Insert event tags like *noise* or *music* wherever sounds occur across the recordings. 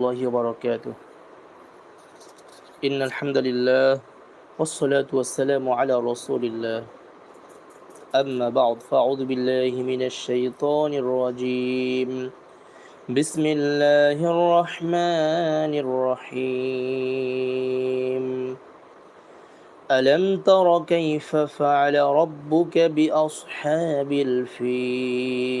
الله وبركاته. إن الحمد لله والصلاة والسلام على رسول الله. أما بعد فأعوذ بالله من الشيطان الرجيم. بسم الله الرحمن الرحيم. ألم تر كيف فعل ربك بأصحاب الفيل؟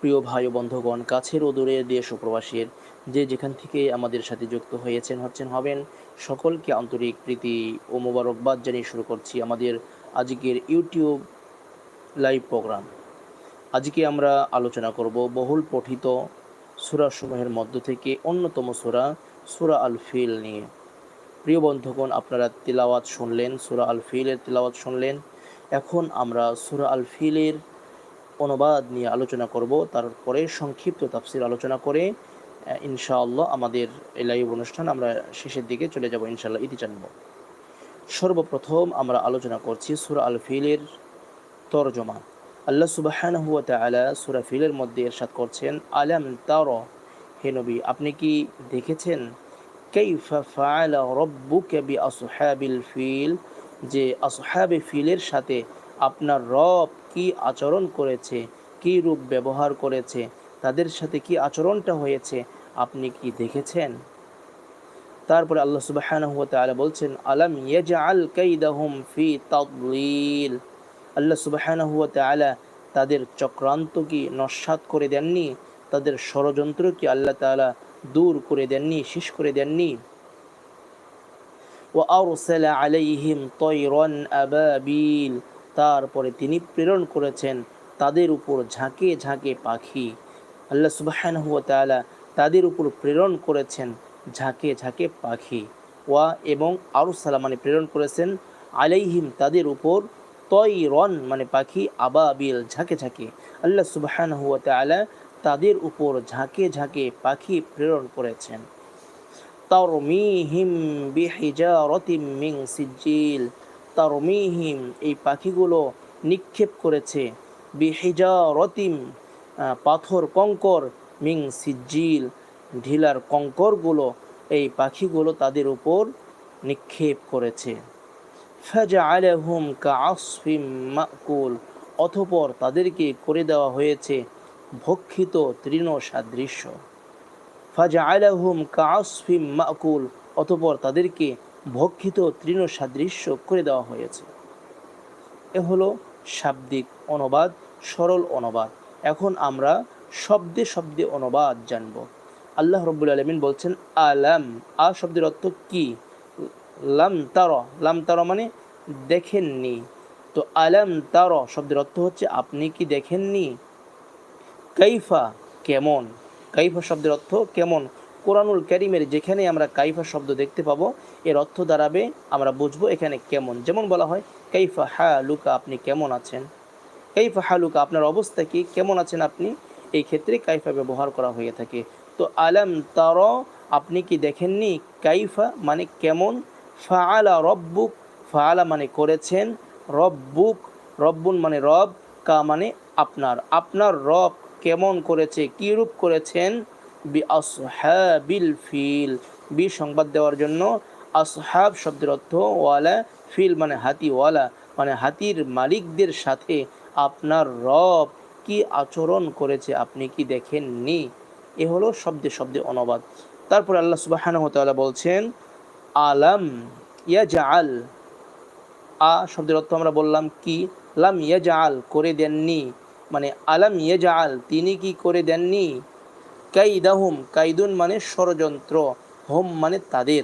প্রিয় ভাই ও বন্ধুগণ, কাছের ও দূরের দেশ ও প্রবাসীর যে যেখান থেকে আমাদের সাথে যুক্ত হয়েছেন, হচ্ছেন, হবেন, সকলকে আন্তরিক প্রীতি ও মোবারকবাদ জানিয়ে শুরু করছি আমাদের আজকের ইউটিউব লাইভ প্রোগ্রাম। আজকে আমরা আলোচনা করব বহুল পঠিত সুরাসমূহের মধ্য থেকে অন্যতম সুরা সুরা আল ফিল নিয়ে। প্রিয় বন্ধুগণ, আপনারা তিলাওয়াত শুনলেন, সুরা আল ফিলের তিলাওয়াত শুনলেন। এখন আমরা সুরা আল ফিলের অনুবাদ নিয়ে আলোচনা করব। তারপরে সংক্ষিপ্ত তাফসির আলোচনা করে ইনশাআল্লাহ আমাদের এই লাইভ অনুষ্ঠান আমরা শেষের দিকে চলে যাব ইনশাআল্লাহ। ইতি জানব। সর্বপ্রথম আমরা আলোচনা করছি সুরা আল ফিলের তরজমা। আল্লাহ সুবাহান হুয়া তালা সুরা ফিলের মধ্যে এরশাদ করছেন, আলাম তার, হে নবী, আপনি কি দেখেছেন? কাইফা বিআসহাবিল ফিল? যে আসহাবে ফিলের সাথে আপনার রব কি আচরণ করেছে, কি রূপ ব্যবহার করেছে, তাদের সাথে কি আচরণটা হয়েছে, আপনি কি দেখেছেন? তারপরে আল্লাহ ওয়া বলছেন, আলাম ইয়াজআল কাইদাহুম ফি তাদলিল? আল্লাহ সুবহানাহু ওয়া তাদের চক্রান্ত কি নস্বাত করে দেননি? তাদের ষড়যন্ত্র কি আল্লাহ তাআলা দূর করে দেননি, শেষ করে দেননি? ওয়া আরসালা আলাইহিম তায়রান আবাবিল। তারপরে তিনি প্রেরণ করেছেন তাদের উপর ঝাঁকে ঝাঁকে পাখি। আল্লাহ সুবাহানহুয়া হুয়া তালা তাদের উপর প্রেরণ করেছেন ঝাঁকে ঝাঁকে পাখি। ওয়া এবং আরু সালাম মানে প্রেরণ করেছেন আলাইহিম তাদের উপর তয় রন মানে পাখি, আবাবিল ঝাঁকে ঝাঁকে। আল্লাহ সুবাহান হুয়া তালা তাদের উপর ঝাঁকে ঝাঁকে পাখি প্রেরণ করেছেন। তারমিহিম বিহিজারতিম মিং সিজিল তারমিহিম এই পাখিগুলো নিক্ষেপ করেছে। বিহিজা রতিম পাথর কঙ্কর, মিং সিজিল ঢিলার কঙ্করগুলো এই পাখিগুলো তাদের উপর নিক্ষেপ করেছে। ফাজা আলহুম কা আসফিম মাকুল অথপর তাদেরকে করে দেওয়া হয়েছে ভক্ষিত তৃণ সাদৃশ্য ফাজা আলহুম কা আসফিম মাকুল, অতপর তাদেরকে ভক্ষিত তৃণ সাদৃশ্য করে দেওয়া হয়েছে। এ হলো শাব্দিক অনুবাদ, সরল অনুবাদ। এখন আমরা শব্দে শব্দে অনুবাদ জানব। আল্লাহ রব্বুল আলমিন বলছেন, আলাম। আ শব্দের অর্থ কি? লাম তার। লাম তার মানে দেখেননি। তো আলাম তার শব্দের অর্থ হচ্ছে, আপনি কি দেখেননি? কাইফা কেমন? কাইফা শব্দের অর্থ কেমন? কোরআনুল ক্যারিমের যেখানে আমরা কাইফা শব্দ দেখতে পাবো, এর অর্থ দাঁড়াবে আমরা বুঝব এখানে কেমন। যেমন বলা হয়, কাইফা হা লুকা আপনি কেমন আছেন? কাইফা হা লুকা আপনার অবস্থা কি? কেমন আছেন আপনি? এই ক্ষেত্রে কাইফা ব্যবহার করা হয়ে থাকে। তো আলাম তার, আপনি কি দেখেননি? কাইফা মানে কেমন? ফাআলা রব্বুক, ফাআলা মানে করেছেন। রব্বুক, রব্বুন মানে রব, কা মানে আপনার। আপনার রব কেমন করেছে? কী রূপ করেছেন? বি ফিল বি সংবাদ দেওয়ার জন্য আসহাব শব্দের অর্থ ওয়ালা, ফিল মানে হাতি ওয়ালা মানে হাতির মালিকদের সাথে আপনার রব কি আচরণ করেছে আপনি কি দেখেননি? এ হলো শব্দে শব্দে অনুবাদ। তারপর আল্লাহ সুবাহানহতালা বলছেন আলম আলাম ইয়াজআল। আ শব্দের অর্থ আমরা বললাম কি? লাম ইয়াজআল, করে দেননি। মানে আলাম ইয়াজআল, তিনি কি করে দেননি? কাইদাহুম, কাইদুন মানে ষড়যন্ত্র, হোম মানে তাদের।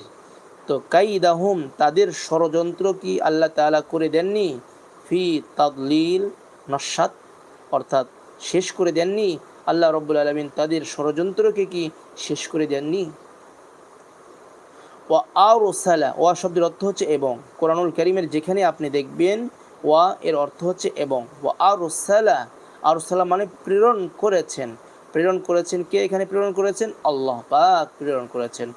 তো কাইদাহুম, তাদের ষড়যন্ত্র কি আল্লাহ তাআলা করে দেননি? ফি তাদলিল নস্বাত অর্থাৎ শেষ করে দেননি? আল্লাহ রব্বুল আলমিন তাদের ষড়যন্ত্রকে কি শেষ করে দেননি? ওয়া আর সালা ওয়া শব্দের অর্থ হচ্ছে এবং। কোরআনুল করিমের যেখানে আপনি দেখবেন, ওয়া এর অর্থ হচ্ছে এবং। ওয়া আর সালা আর সালা মানে প্রেরণ করেছেন। প্রেরণ করেছেন কে? এখানে প্রেরণ করেছেন আল্লাহ পাক প্রেরণ করেছেন।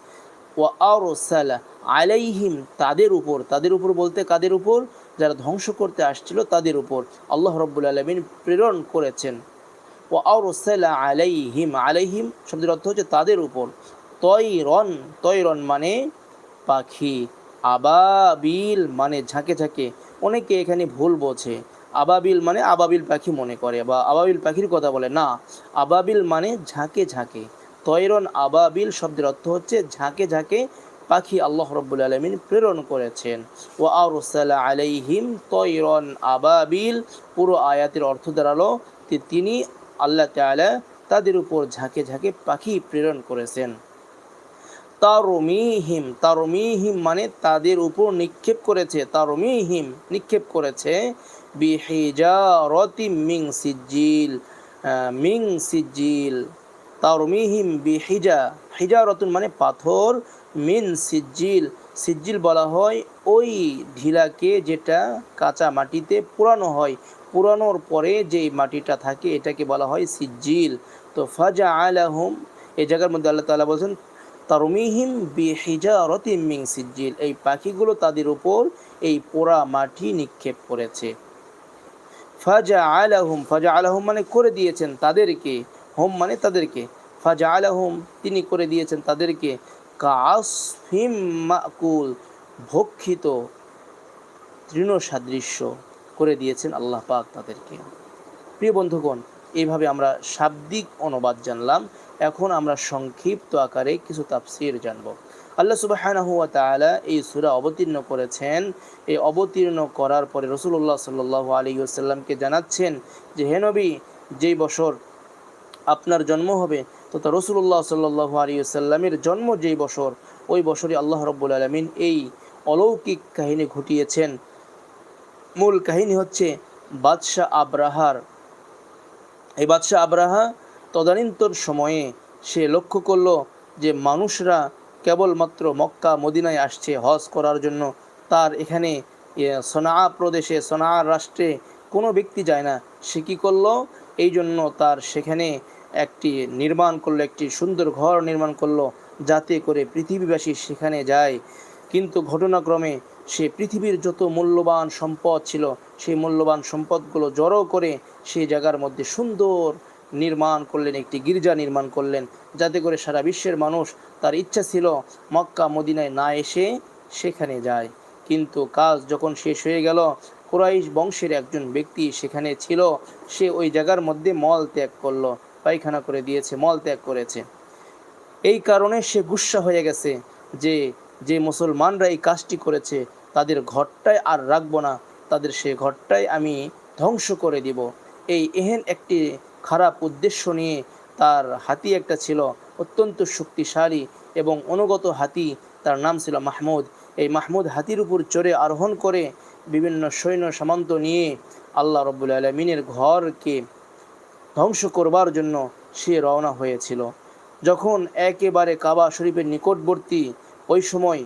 ওয়া আরসালা আলাইহিম তাদের উপর তাদের উপর বলতে কাদের উপর? যারা ধ্বংস করতে আসছিল তাদের উপর। আল্লাহ রব্বুল আলমিন প্রেরণ করেছেন। ও আউরসালা আলাইহিম আলাইহিম শব্দের অর্থ হচ্ছে তাদের উপর। তৈরন তৈরন মানে পাখি, আবাবিল মানে ঝাঁকে ঝাঁকে। অনেকে এখানে ভুল বোঝে। আবাবিল মানে আবাবিল পাখি মনে করে বা আবাবিল পাখির কথা বলে, না, আবাবিল মানে ঝাঁকে ঝাঁকে। তৈরন আবাবিল শব্দের অর্থ হচ্ছে ঝাঁকে ঝাঁকে পাখি আল্লাহ রব্বুল আলমিন প্রেরণ করেছেন। ও আউরসালা আলাইহিম তৈরন আবাবিল, পুরো আয়াতের অর্থ দাঁড়াল তিনি আল্লাহ তাআলা তাদের উপর ঝাঁকে ঝাঁকে পাখি প্রেরণ করেছেন। তারমিহিম তারমিহিম মানে তাদের উপর নিক্ষেপ করেছে, তারমিহিম নিক্ষেপ করেছে বিহিজারতি মিং সিজিল মিং সিজিল তারমিহিম বিহিজা, হিজারতুন মানে পাথর, মিন সিজিল সিজিল বলা হয় ওই ঢিলাকে যেটা কাঁচা মাটিতে পোড়ানো হয়। পুরানোর পরে যেই মাটিটা থাকে এটাকে বলা হয় সিজিল তো ফাজা আলাহুম এই জায়গার মধ্যে আল্লাহ তাআলা বলছেন, তারমিহিম বিহিজারতি মিং সিজিল এই পাখিগুলো তাদের উপর এই পোড়া মাটি নিক্ষেপ করেছে। ফাজা আলাহুম ফাজা আলাহুম মানে করে দিয়েছেন তাদেরকে, হোম মানে তাদেরকে। ফাজা আলাহুম তিনি করে দিয়েছেন তাদেরকে। কাসফিম মাকুল, ভক্ষিত তৃণ সাদৃশ্য করে দিয়েছেন আল্লাহ পাক তাদেরকে। প্রিয় বন্ধুগণ, এইভাবে আমরা শাব্দিক অনুবাদ জানলাম। এখন আমরা সংক্ষিপ্ত আকারে কিছু তাফসির জানব। আল্লাহ সুবাহানাহু ওয়া তাআলা এই সূরা অবতীর্ণ করেছেন। এই অবতীর্ণ করার পরে রসুল্লাহ সাল্লাল্লাহু আলাইহি ওয়াসাল্লামকে জানাচ্ছেন যে, হে নবী, যেই বছর আপনার জন্ম হবে তথা রসুল্লাহ সাল্লাহ আলী সাল্লামের জন্ম যেই বছর, ওই বছরই আল্লাহ রব্বুল আলমিন এই অলৌকিক কাহিনী ঘটিয়েছেন। মূল কাহিনী হচ্ছে বাদশাহ আব্রাহার। এই বাদশাহ আব্রাহা তদানীন্তর সময়ে সে লক্ষ্য করল যে, মানুষরা কেবলমাত্র মক্কা, মদিনায় আসছে হজ করার জন্য। তার এখানে সোনা প্রদেশে সনা রাষ্ট্রে কোনো ব্যক্তি যায় না। সে কী করল? এই জন্য তার সেখানে একটি নির্মাণ করল, একটি সুন্দর ঘর নির্মাণ করল, যাতে করে পৃথিবীবাসী সেখানে যায়। কিন্তু ঘটনাক্রমে সে পৃথিবীর যত মূল্যবান সম্পদ ছিল, সেই মূল্যবান সম্পদগুলো জড়ো করে সেই জায়গার মধ্যে সুন্দর নির্মাণ করলেন, একটি গির্জা নির্মাণ করলেন। যাতে করে সারা বিশ্বের মানুষ তার ইচ্ছা ছিল মক্কা, মদিনায় না এসে সেখানে যায়। কিন্তু কাজ যখন শেষ হয়ে গেল, কুরাইশ বংশের একজন ব্যক্তি সেখানে ছিল। সে ওই জায়গার মধ্যে মল ত্যাগ করল, পায়খানা করে দিয়েছে, মল ত্যাগ করেছে। এই কারণে সে গুসা হয়ে গেছে যে যে মুসলমানরা এই কাজটি করেছে, তাদের ঘরটায় আর রাখব না। তাদের সে ঘরটাই আমি ধ্বংস করে দিব। এই এহেন একটি খারাপ উদ্দেশ্য নিয়ে তার হাতি একটা ছিল অত্যন্ত শক্তিশালী এবং অনুগত হাতি, তার নাম ছিল মাহমুদ। এই মাহমুদ হাতির উপর চড়ে আরোহণ করে বিভিন্ন সৈন্য সামন্ত নিয়ে আল্লাহ রব্বুল আলমিনের ঘরকে ধ্বংস করবার জন্য সে রওনা হয়েছিল। যখন একেবারে কাবা শরীফের নিকটবর্তী, ওই সময়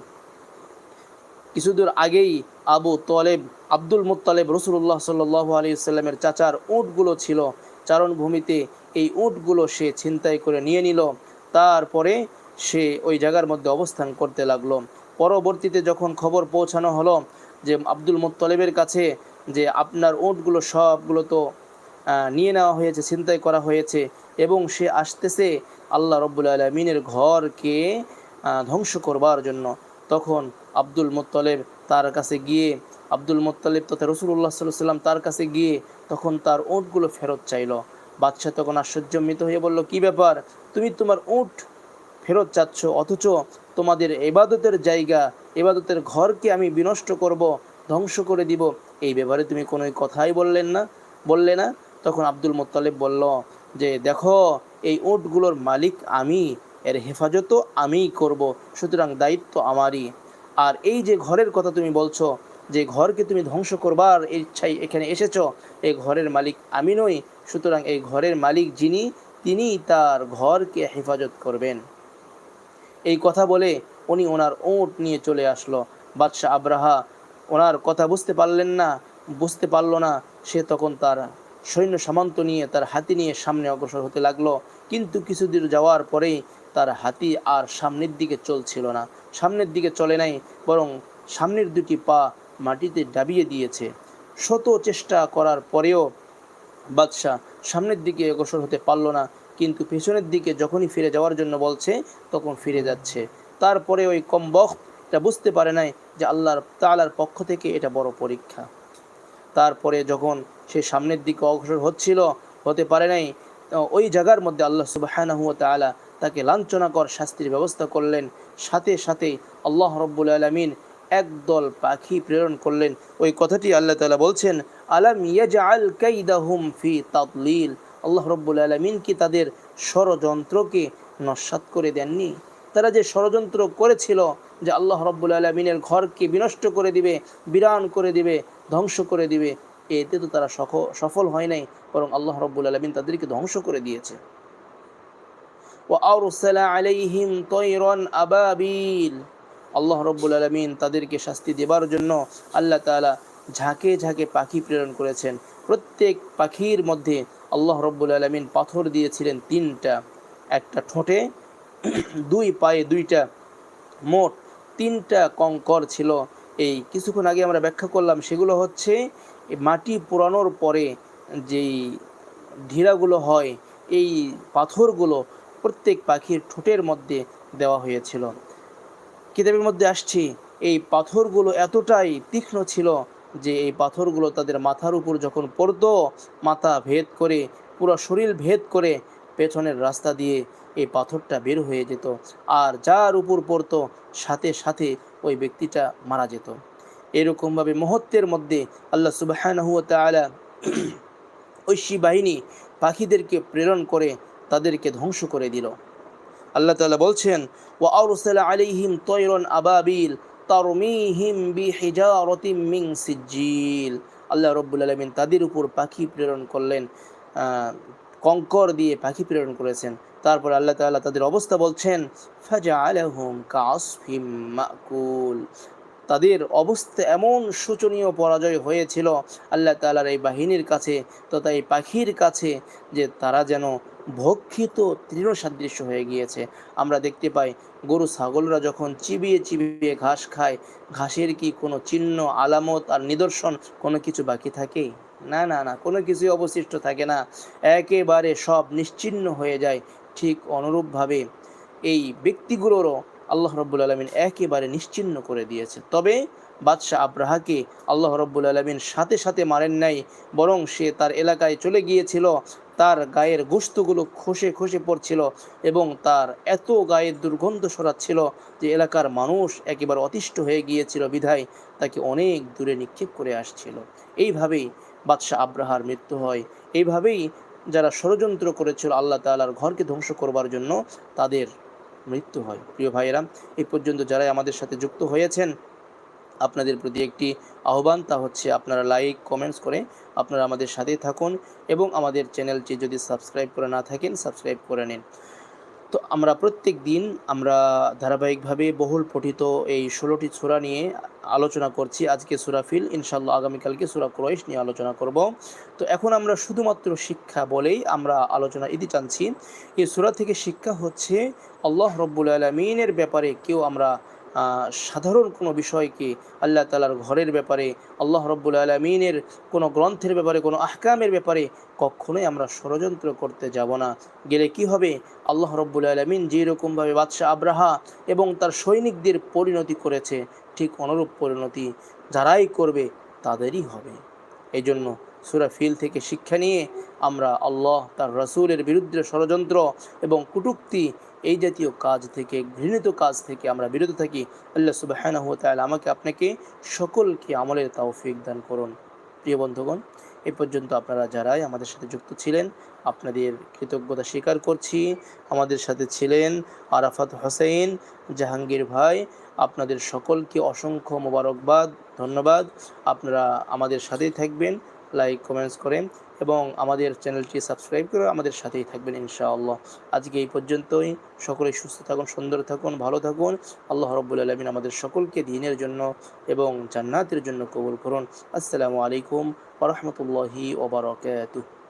কিছুদূর আগেই আবু তলেব, আব্দুল মুত্তালেব রসুল্লাহ সাল্লাহ আলী সাল্লামের চাচার উঁটগুলো ছিল চারণভূমিতে এই উঁটগুলো সে ছিনতাই করে নিয়ে নিল। তারপরে সে ওই জায়গার মধ্যে অবস্থান করতে লাগল। পরবর্তীতে যখন খবর পৌঁছানো হলো যে আব্দুল মোত্তলেবের কাছে যে আপনার উঁটগুলো সবগুলো তো নিয়ে নেওয়া হয়েছে, ছিনতাই করা হয়েছে এবং সে আসতেছে আল্লাহ রব্বুল আলমিনের ঘরকে ধ্বংস করবার জন্য, তখন আব্দুল মোত্তলেব তার কাছে গিয়ে আব্দুল মুত্তালিব তথা রসুল্লাহ সাল্লাহ সাল্লাম তার কাছে গিয়ে তখন তার উঁটগুলো ফেরত চাইলো। বাদশাহ তখন আশ্চর্য আশ্চর্যমিত হয়ে বলল, কি ব্যাপার? তুমি তোমার উঁট ফেরত চাচ্ছ, অথচ তোমাদের এবাদতের জায়গা, এবাদতের ঘরকে আমি বিনষ্ট করব, ধ্বংস করে দিব। এই ব্যাপারে তুমি কোনো কথাই বললেন না, বললে না? তখন আব্দুল মোত্তালেব বলল, যে দেখো, এই উটগুলোর মালিক আমি, এর হেফাজতও আমিই করব, সুতরাং দায়িত্ব আমারই। আর এই যে ঘরের কথা তুমি বলছো যে ঘরকে তুমি ধ্বংস করবার ইচ্ছাই এখানে এসেছ এই ঘরের মালিক আমি নই, সুতরাং এই ঘরের মালিক যিনি, তিনি তার ঘরকে হেফাজত করবেন। এই কথা বলে উনি ওনার ওঁট নিয়ে চলে আসলো। বাদশাহ আব্রাহা ওনার কথা বুঝতে পারলেন না, বুঝতে পারল না, সে তখন তার সৈন্য সামন্ত নিয়ে, তার হাতি নিয়ে সামনে অগ্রসর হতে লাগল। কিন্তু কিছুদূর যাওয়ার পরেই তার হাতি আর সামনের দিকে চলছিল না। সামনের দিকে চলে নাই, বরং সামনের দুটি পা মাটিতে ডাবিয়ে দিয়েছে। শত চেষ্টা করার পরেও বাদশাহ সামনের দিকে অগ্রসর হতে পারল না, কিন্তু পেছনের দিকে যখনই ফিরে যাওয়ার জন্য বলছে, তখন ফিরে যাচ্ছে। তারপরে ওই কমবখ এটা বুঝতে পারে নাই যে আল্লাহর তালার পক্ষ থেকে এটা বড় পরীক্ষা। তারপরে যখন সে সামনের দিকে অগ্রসর হচ্ছিল, হতে পারে নাই, ওই জায়গার মধ্যে আল্লাহ সুবাহানাহু তাআলা তাকে লাঞ্ছনাকর শাস্তির ব্যবস্থা করলেন। সাথে সাথে আল্লাহ রব্বুল আলমিন একদল পাখি প্রেরণ করলেন। ওই কথাটি আল্লাহ তালা বলছেন, আলাম কাইদা হুম ফি তাতলিল আল্লাহ রব্বুল আলমিন কি তাদের ষড়যন্ত্রকে নস্বাত করে দেননি? তারা যে ষড়যন্ত্র করেছিল, যে আল্লাহ রব্বুল আলমিনের ঘরকে বিনষ্ট করে দিবে, বিরান করে দিবে, ধ্বংস করে দিবে, এতে তো তারা সফল হয় নাই, বরং আল্লাহ রব্বুল আলমিন তাদেরকে ধ্বংস করে দিয়েছে। ও আউরসালা আলাইহিম তৈরন আবাবিল। আল্লাহ রব্বুল আলমিন তাদেরকে শাস্তি দেবার জন্য আল্লাহ তাআলা ঝাঁকে ঝাঁকে পাখি প্রেরণ করেছেন। প্রত্যেক পাখির মধ্যে আল্লাহ রব্বুল আলমিন পাথর দিয়েছিলেন তিনটা। একটা ঠোঁটে, দুই পায়ে দুইটা, মোট তিনটা কঙ্কর ছিল। এই কিছুক্ষণ আগে আমরা ব্যাখ্যা করলাম, সেগুলো হচ্ছে মাটি পোড়ানোর পরে যেই ঢিরাগুলো হয়, এই পাথরগুলো প্রত্যেক পাখির ঠোঁটের মধ্যে দেওয়া হয়েছিল। কিতাবের মধ্যে আসছি, এই পাথরগুলো এতটাই তীক্ষ্ণ ছিল যে এই পাথরগুলো তাদের মাথার উপর যখন পড়তো, মাথা ভেদ করে, পুরো শরীর ভেদ করে পেছনের রাস্তা দিয়ে এই পাথরটা বের হয়ে যেত। আর যার উপর পড়তো, সাথে সাথে ওই ব্যক্তিটা মারা যেত। এরকমভাবে মুহূর্তের মধ্যে আল্লাহ সুবাহানহু তাআলা *clears throat* ঐশী বাহিনী পাখিদেরকে প্রেরণ করে তাদেরকে ধ্বংস করে দিল। আল্লাহ তালা বলছেন, ওয়া আরসালা আলাইহিম তয়রন আবাবিল সিজিল আল্লাহ রব্বুল আলামিন তাদের উপর পাখি প্রেরণ করলেন কঙ্কর দিয়ে পাখি প্রেরণ করেছেন। তারপর আল্লাহ তাআলা তাদের অবস্থা বলছেন মাকুল। তাদের অবস্থা এমন শোচনীয় পরাজয় হয়েছিল আল্লাহ তাআলার এই বাহিনীর কাছে তথা এই পাখির কাছে যে তারা যেন ভক্ষিত তৃণসাদৃশ্য হয়ে গিয়েছে। আমরা দেখতে পাই গরু ছাগলরা যখন চিবিয়ে চিবিয়ে ঘাস খায়, ঘাসের কি কোনো চিহ্ন, আলামত আর নিদর্শন কোনো কিছু বাকি থাকে? না না না, কোনো কিছুই অবশিষ্ট থাকে না। একেবারে সব নিশ্চিহ্ন হয়ে যায় ঠিক অনুরূপভাবে। এই ব্যক্তিগুলোরও আল্লাহ রব্বুল আলমিন একেবারে নিশ্চিহ্ন করে দিয়েছে। তবে বাদশাহ আব্রাহাকে আল্লাহ রব্বুল আলমিন সাথে সাথে মারেন নাই, বরং সে তার এলাকায় চলে গিয়েছিল। তার গায়ের গোস্তগুলো খসে খসে পড়ছিল এবং তার এত গায়ের দুর্গন্ধ সরাচ্ছিল যে এলাকার মানুষ একেবারে অতিষ্ঠ হয়ে গিয়েছিল বিধায় তাকে অনেক দূরে নিক্ষেপ করে আসছিল। এইভাবেই বাদশাহ আব্রাহার মৃত্যু হয়। এইভাবেই যারা ষড়যন্ত্র করেছিল আল্লাহ তাআলার ঘরকে ধ্বংস করবার জন্য তাদের মৃত্যু হয়। প্রিয় ভাইয়েরা এই পর্যন্ত যারাই আমাদের সাথে যুক্ত হয়েছেন আপনাদের প্রতি একটি আহ্বান, তা হচ্ছে আপনারা লাইক কমেন্টস করে আপনারা আমাদের সাথেই থাকুন এবং আমাদের চ্যানেলটি যদি সাবস্ক্রাইব করে না থাকেন সাবস্ক্রাইব করে নিন। তো আমরা প্রত্যেক দিন আমরা ধারাবাহিকভাবে বহুল পঠিত এই ষোলোটি সূরা নিয়ে আলোচনা করছি। আজকে সূরা ফিল ইনশাল্লাহ আগামীকালকে সূরা ক্রয়েশ নিয়ে আলোচনা করব। তো এখন আমরা শুধুমাত্র শিক্ষা বলেই আমরা আলোচনা ইতি টানছি। এই সূরা থেকে শিক্ষা হচ্ছে আল্লাহ রব্বুল আলমিনের ব্যাপারে কেউ আমরা সাধারণ কোনো বিষয়কে আল্লাহ তালার ঘরের ব্যাপারে, আল্লাহ রব্বুল আলমিনের কোনো গ্রন্থের ব্যাপারে, কোনো আহকামের ব্যাপারে কখনোই আমরা ষড়যন্ত্র করতে যাব না। গেলে কি হবে? আল্লাহ রব্বুল আলমিন যেরকমভাবে বাদশাহ আব্রাহা এবং তার সৈনিকদের পরিণতি করেছে, ঠিক অনুরূপ পরিণতি যারাই করবে তাদেরই হবে। এই জন্য সুরা ফিল থেকে শিক্ষা নিয়ে আমরা আল্লাহ তার রসুলের বিরুদ্ধে ষড়যন্ত্র এবং কুটুক্তি এই জাতীয় কাজ থেকে, ঘৃণিত কাজ থেকে আমরা বিরত থাকি। আল্লাহ সুবাহানাহু তাআলা আমাকে আপনাকে সকলকে আমলের তৌফিক দান করুন। প্রিয় বন্ধুগণ, এ পর্যন্ত আপনারা যারাই আমাদের সাথে যুক্ত ছিলেন, আপনাদের কৃতজ্ঞতা স্বীকার করছি। আমাদের সাথে ছিলেন আরাফাত হোসেন জাহাঙ্গীর ভাই। আপনাদের সকলকে অসংখ্য মোবারকবাদ, ধন্যবাদ। আপনারা আমাদের সাথেই থাকবেন। লাইক, কমেন্টস করেন এবং আমাদের চ্যানেলটি সাবস্ক্রাইব করে আমাদের সাথেই থাকবেন ইনশাআল্লাহ। আজকে এই পর্যন্তই। সকলে সুস্থ থাকুন, সুন্দর থাকুন, ভালো থাকুন। আল্লাহ রব্বুল আলমিন আমাদের সকলকে দিনের জন্য এবং জান্নাতের জন্য কবুল করুন। আসসালামু আলাইকুম ওরহমতুল্লাহি ওবরাকাতুহ